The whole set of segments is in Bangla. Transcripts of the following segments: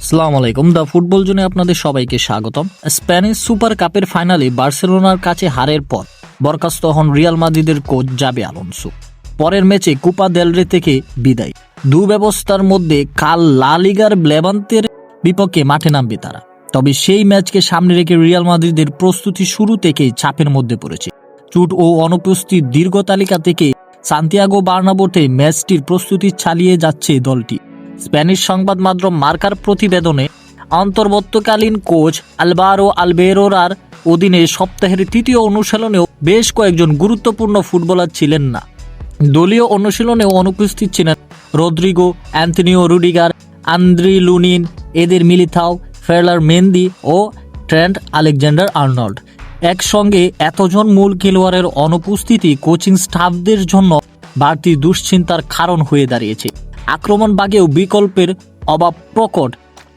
সালাম আলাইকুম। দ্য ফুটবল জোনে আপনাদের সবাইকে স্বাগতম। স্প্যানিশ সুপার কাপের ফাইনালে বার্সেলোনার কাছে হারের পর বরখাস্ত হন রিয়াল মাদ্রিদের কোচ জাবে আলোনসো। পরের ম্যাচে কুপা দেলরে থেকে বিদায়। দু ব্যবস্থার মধ্যে কাল লা লিগার লেভান্তের বিপক্ষে মাঠে নামবে তারা। তবে সেই ম্যাচকে সামনে রেখে রিয়াল মাদ্রিদের প্রস্তুতি শুরু থেকেই চাপের মধ্যে পড়েছে। চুট ও অনুপস্থিত দীর্ঘ তালিকা থেকে সান্তিয়াগো বার্নাবোতে ম্যাচটির প্রস্তুতি চালিয়ে যাচ্ছে দলটি। স্প্যানিশ সংবাদ মাধ্যম মার্কার প্রতিবেদনে অন্তর্বর্তকালীন কোচ আলবারো আলবেরোরার অধীনে সপ্তাহের তৃতীয় অনুশীলনেও বেশ কয়েকজন গুরুত্বপূর্ণ ফুটবলার ছিলেন না। দলীয় অনুশীলনেও অনুপস্থিত ছিলেন Rodrygo, Antonio Rudiger, Andriy Lunin, এদের মিলিথাও ফেরলার মেন্দি ও ট্রেন্ট আলেকজান্ডার আর্নল্ড। একসঙ্গে এতজন মূল খেলোয়াড়ের অনুপস্থিতি কোচিং স্টাফদের জন্য বাড়তি দুশ্চিন্তার কারণ হয়ে দাঁড়িয়েছে। আক্রমণ বাগেও বিকল্পের অভাব প্রকট।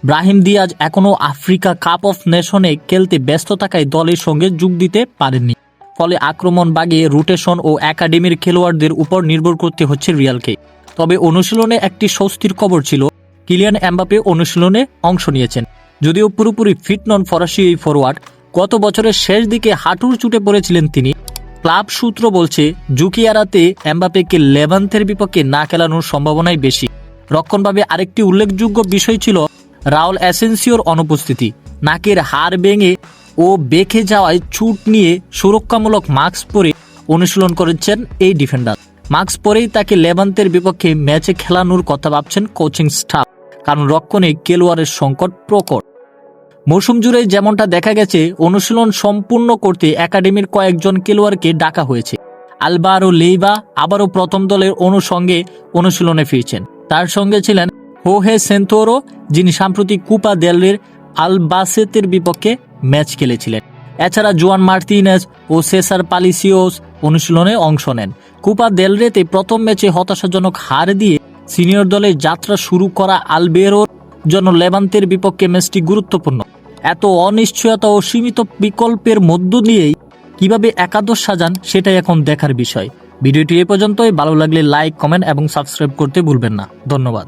ব্রাহিম দিয়াজ এখনও আফ্রিকা কাপ অফ নেশনে খেলতে ব্যস্ত থাকায় দলের সঙ্গে যোগ দিতে পারেননি। ফলে আক্রমণ বাগে রোটেশন ও একাডেমির খেলোয়াড়দের উপর নির্ভর করতে হচ্ছে রিয়ালকে। তবে অনুশীলনে একটি স্বস্তির খবর ছিল, কিলিয়ান এমবাপে অনুশীলনে অংশ নিয়েছেন। যদিও পুরোপুরি ফিট নন ফরাসি এই ফরওয়ার্ড গত বছরের শেষ দিকে হাঁটুর চুটে পড়েছিলেন তিনি। ক্লাব সূত্র বলছে ঝুঁকি এড়াতে এমবাপেকে লেভান্তের বিপক্ষে না খেলানোর সম্ভাবনাই বেশি। রক্ষণভাবে আরেকটি উল্লেখযোগ্য বিষয় ছিল রাউল অ্যাসেন্সিওর অনুপস্থিতি। নাকের হাড় ভেঙে ও বেঁকে যাওয়ায় ছুট নিয়ে সুরক্ষামূলক মাস্ক পরে অনুশীলন করেছেন এই ডিফেন্ডার। মাস্ক পরেই তাকে লেভান্তের বিপক্ষে ম্যাচে খেলানোর কথা ভাবছেন কোচিং স্টাফ, কারণ রক্ষণে কেলোয়ারের সংকট প্রকট মৌসুম জুড়ে যেমনটা দেখা গেছে, অনুশীলন সম্পূর্ণ করতে একাডেমির কয়েকজন খেলোয়াড়কে ডাকা হয়েছে। আলবারো লেইবা আবারও প্রথম দলের অনুসঙ্গে অনুশীলনে ফিরছেন। তার সঙ্গে ছিলেন হোহে সেন্থোরো যিনি সাম্প্রতিক কুপা দেলের আলবাসেতের বিপক্ষে ম্যাচ খেলেছিলেন। এছাড়া জোয়ান মার্তিনেজ ও সেসার পালিসিওস অনুশীলনে অংশ নেন। কুপা দেলরেতে প্রথম ম্যাচে হতাশাজনক হার দিয়ে সিনিয়র দলের যাত্রা শুরু করা আলবেরোর জন্য লেবান্তের বিপক্ষে ম্যাচটি গুরুত্বপূর্ণ। এত অনিশ্চয়তা ও সীমিত বিকল্পের মধ্য দিয়েই কীভাবে একাদশ সাজান, সেটাই এখন দেখার বিষয়। ভিডিওটি এ পর্যন্তই। ভালো লাগলে লাইক কমেন্ট এবং সাবস্ক্রাইব করতে ভুলবেন না। ধন্যবাদ।